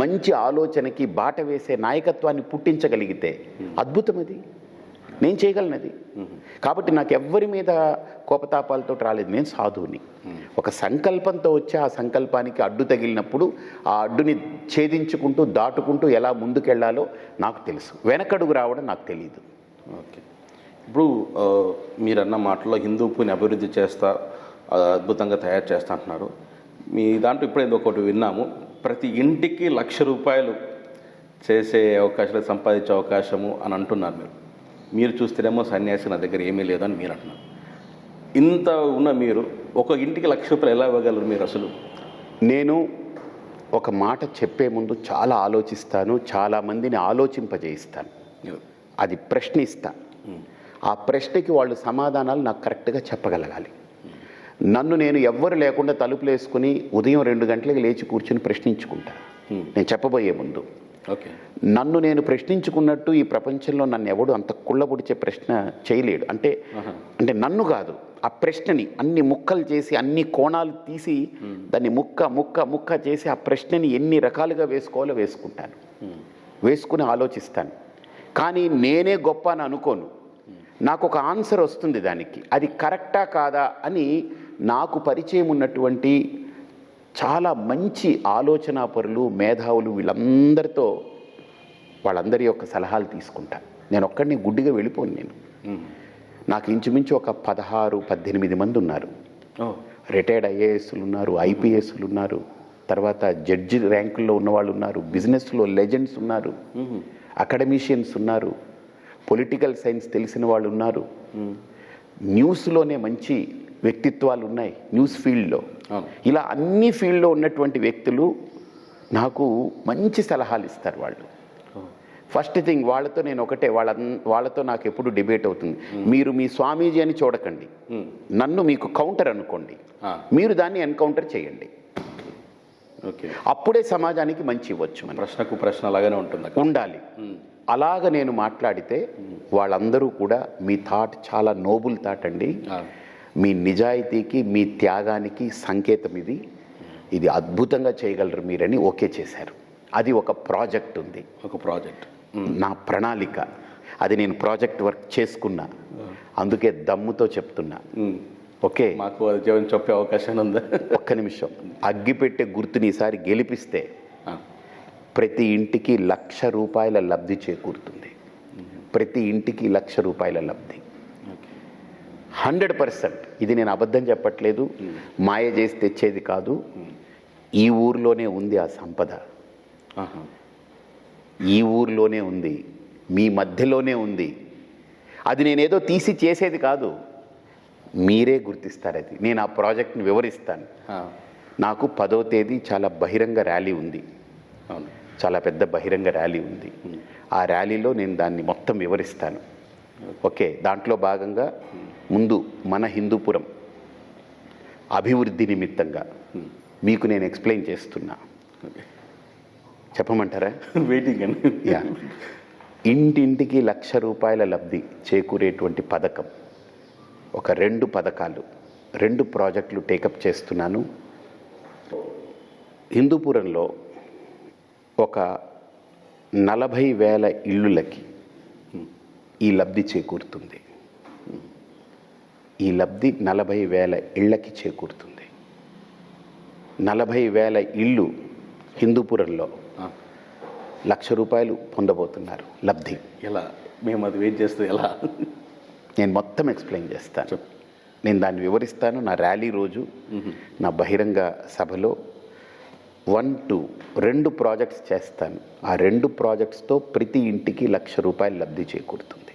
మంచి ఆలోచనకి బాట వేసే నాయకత్వాన్ని పుట్టించగలిగితే అద్భుతం అది నేను చేయగలను అది కాబట్టి నాకు ఎవ్వరి మీద కోపతాపాలతో రాలేదు. నేను సాధువుని. ఒక సంకల్పంతో వచ్చి ఆ సంకల్పానికి అడ్డు తగిలినప్పుడు ఆ అడ్డుని ఛేదించుకుంటూ దాటుకుంటూ ఎలా ముందుకెళ్ళాలో నాకు తెలుసు. వెనకడుగు రావడం నాకు తెలియదు ఓకే. ఇప్పుడు మీరన్న మాటలో హిందూపుని అభివృద్ధి చేస్తా అద్భుతంగా తయారు చేస్తా అంటున్నారు. మీ దాంట్లో ఇప్పుడు ఏదో ఒకటి విన్నాము. ప్రతి ఇంటికి లక్ష రూపాయలు చేసే అవకాశాలు సంపాదించే అవకాశము అని అంటున్నారు మీరు. మీరు చూస్తేనేమో సన్యాసి నా దగ్గర ఏమీ లేదని మీరు అంటున్నారు. ఇంత ఉన్న మీరు ఒక ఇంటికి లక్ష రూపాయలు ఎలా ఇవ్వగలరు మీరు అసలు? నేను ఒక మాట చెప్పే ముందు చాలా ఆలోచిస్తాను చాలా మందిని ఆలోచింపజేయిస్తాను. అది ప్రశ్నిస్తా. ఆ ప్రశ్నకి వాళ్ళు సమాధానాలు నాకు కరెక్ట్గా చెప్పగలగాలి. నన్ను నేను ఎవ్వరు లేకుండా తలుపులు వేసుకుని ఉదయం రెండు గంటలకు లేచి కూర్చుని ప్రశ్నించుకుంటా. నేను చెప్పబోయే ముందు. ఓకే. నన్ను నేను ప్రశ్నించుకున్నట్టు ఈ ప్రపంచంలో నన్ను ఎవడు అంత కుళ్ళబుడిచే ప్రశ్న చేయలేడు. అంటే అంటే నన్ను కాదు ఆ ప్రశ్నని అన్ని ముక్కలు చేసి అన్ని కోణాలు తీసి దాన్ని ముక్క ముక్క ముక్క చేసి ఆ ప్రశ్నని ఎన్ని రకాలుగా వేసుకోవాలో వేసుకుంటాను. వేసుకుని ఆలోచిస్తాను. కానీ నేనే గొప్ప అని అనుకోను. నాకు ఒక ఆన్సర్ వస్తుంది దానికి. అది కరెక్టా కాదా అని నాకు పరిచయం ఉన్నటువంటి చాలా మంచి ఆలోచనాపరులు మేధావులు వీళ్ళందరితో వాళ్ళందరి యొక్క సలహాలు తీసుకుంటా. నేను ఒక్కడిని గుడ్డిగా వెళ్ళిపోను నేను. నాకు ఇంచుమించు ఒక పదహారు పద్దెనిమిది మంది ఉన్నారు. రిటైర్డ్ ఐఏఎస్లు ఉన్నారు ఐపీఎస్లు ఉన్నారు. తర్వాత జడ్జి ర్యాంకుల్లో ఉన్నవాళ్ళు ఉన్నారు బిజినెస్లో లెజెండ్స్ ఉన్నారు. అకాడమిషియన్స్ ఉన్నారు. పొలిటికల్ సైన్స్ తెలిసిన వాళ్ళు ఉన్నారు. న్యూస్లోనే మంచి వ్యక్తిత్వాలు ఉన్నాయి న్యూస్ ఫీల్డ్లో. ఇలా అన్ని ఫీల్డ్లో ఉన్నటువంటి వ్యక్తులు నాకు మంచి సలహాలు ఇస్తారు వాళ్ళు. ఫస్ట్ థింగ్ వాళ్ళతో నేను ఒకటే వాళ్ళ వాళ్ళతో నాకు ఎప్పుడు డిబేట్ అవుతుంది. మీరు మీ స్వామీజీ అని చూడకండి. నన్ను మీకు కౌంటర్ అనుకోండి. మీరు దాన్ని ఎన్కౌంటర్ చేయండి. ఓకే. అప్పుడే సమాజానికి మంచి ఇవ్వచ్చు మనం ప్రశ్నకు ప్రశ్న అలాగానే ఉంటుంది. ఉండాలి. అలాగ నేను మాట్లాడితే వాళ్ళందరూ కూడా మీ థాట్ చాలా నోబుల్ థాట్ అండి. మీ నిజాయితీకి మీ త్యాగానికి సంకేతం ఇది. ఇది అద్భుతంగా చేయగలరు మీరని ఓకే చేశారు. అది ఒక ప్రాజెక్ట్ ఉంది. ఒక ప్రాజెక్ట్. నా ప్రణాళిక. అది నేను ప్రాజెక్ట్ వర్క్ చేసుకున్నా. అందుకే దమ్ముతో చెప్తున్నా. ఓకే? మాకు అది చెప్పే అవకాశం ఉందా? ఒక్క నిమిషం. అగ్గిపెట్టే గుర్తుని ఈసారి గెలిపిస్తే. ప్రతి ఇంటికి లక్ష రూపాయల లబ్ధి చేకూరుతుంది. ప్రతి ఇంటికి లక్ష రూపాయల లబ్ధి. Hundred percent. ఇది నేను అబద్ధం చెప్పట్లేదు. మాయ చేసి తెచ్చేది కాదు. ఈ ఊర్లోనే ఉంది ఆ సంపద. ఈ ఊర్లోనే ఉంది. మీ మధ్యలోనే ఉంది. అది నేనేదో తీసి చేసేది కాదు. మీరే గుర్తిస్తారు అది. నేను ఆ ప్రాజెక్ట్ని వివరిస్తాను. నాకు పదో తేదీ చాలా బహిరంగ ర్యాలీ ఉంది. అవును. చాలా పెద్ద బహిరంగ ర్యాలీ ఉంది. ఆ ర్యాలీలో నేను దాన్ని మొత్తం వివరిస్తాను. ఓకే. దాంట్లో భాగంగా ముందు మన హిందూపురం అభివృద్ధి నిమిత్తంగా మీకు నేను ఎక్స్ప్లెయిన్ చేస్తున్నా. చెప్పమంటారా? Waiting yeah. ఇంటింటికి లక్ష రూపాయల లబ్ధి చేకూరేటువంటి పథకం. ఒక రెండు పథకాలు రెండు ప్రాజెక్టులు టేకప్ చేస్తున్నాను. హిందూపురంలో ఒక నలభై వేల ఇళ్ళులకి ఈ లబ్ధి చేకూరుతుంది. ఈ లబ్ధి నలభై వేల ఇళ్ళకి చేకూరుతుంది. నలభై వేల ఇళ్ళు హిందూపురంలో. లక్ష రూపాయలు పొందబోతున్నారు లబ్ధి. ఎలా? మేము అది వెయిట్ చేస్తే ఎలా? నేను మొత్తం ఎక్స్ప్లెయిన్ చేస్తాను. నేను దాన్ని వివరిస్తాను. నా ర్యాలీ రోజు నా బహిరంగ సభలో వన్ టూ రెండు ప్రాజెక్ట్స్ చేస్తాను. ఆ రెండు ప్రాజెక్ట్స్తో ప్రతి ఇంటికి లక్ష రూపాయలు లబ్ధి చేకూరుతుంది.